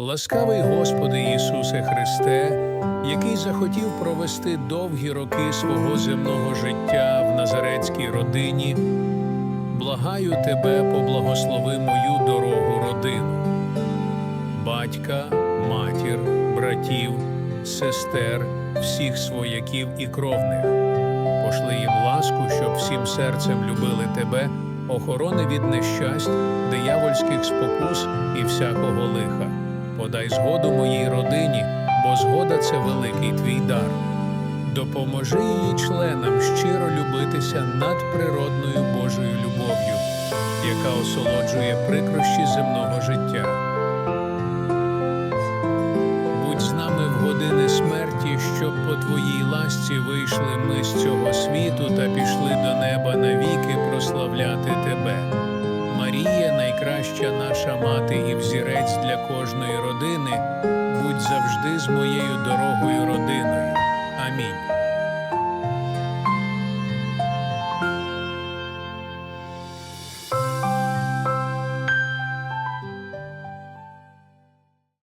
Ласкавий Господи Ісусе Христе, який захотів провести довгі роки свого земного життя в назарецькій родині, благаю Тебе, поблагослови мою дорогу родину, батька, матір, братів, сестер, всіх свояків і кровних. Пошли їм ласку, щоб всім серцем любили Тебе, охорони від нещасть, диявольських спокус і всякого лиха. Подай згоду моїй родині, бо згода це великий твій дар. Допоможи її членам щиро любитися надприродною Божою любов'ю, яка осолоджує прикрощі земного життя. Будь з нами в години смерті, щоб по твоїй ласці вийшли ми з цього світу та пішли до неба навіки прославляти найкраща наша мати і взірець для кожної родини. Будь завжди з моєю дорогою родиною.